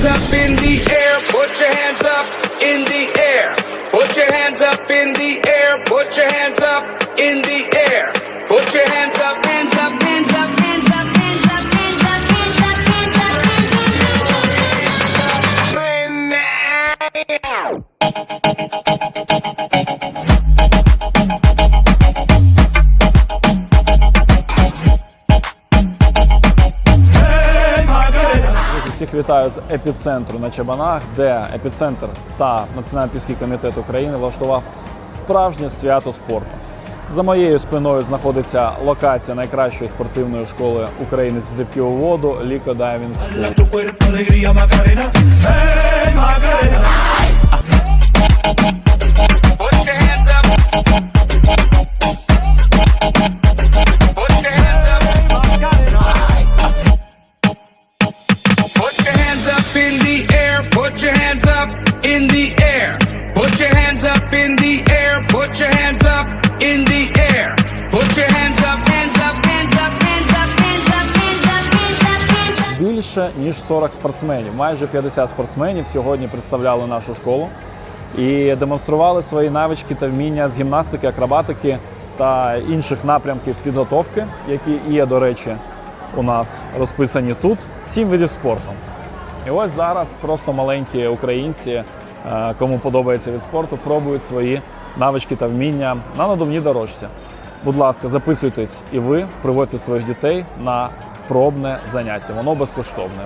hands up in the air. Put your hands up in the air. Put your hands up in the air. Put your hands up in Всіх вітаю з епіцентру на Чабанах, де епіцентр та Національний піський комітет України влаштував справжнє свято спорту. За моєю спиною знаходиться локація найкращої спортивної школи України з дипівводу у Ліко Дайвінг. Більше ніж 40 спортсменів, майже 50 спортсменів сьогодні представляли нашу школу і демонстрували свої навички та вміння з гімнастики, акробатики та інших напрямків підготовки, які є, до речі, у нас розписані тут. Сім видів спорту. І ось зараз просто маленькі українці, е, кому подобається від спорту, пробують свої навички та вміння на надувній дорожці. Будь ласка, записуйтесь і ви приводьте своїх дітей на пробне заняття. Воно безкоштовне.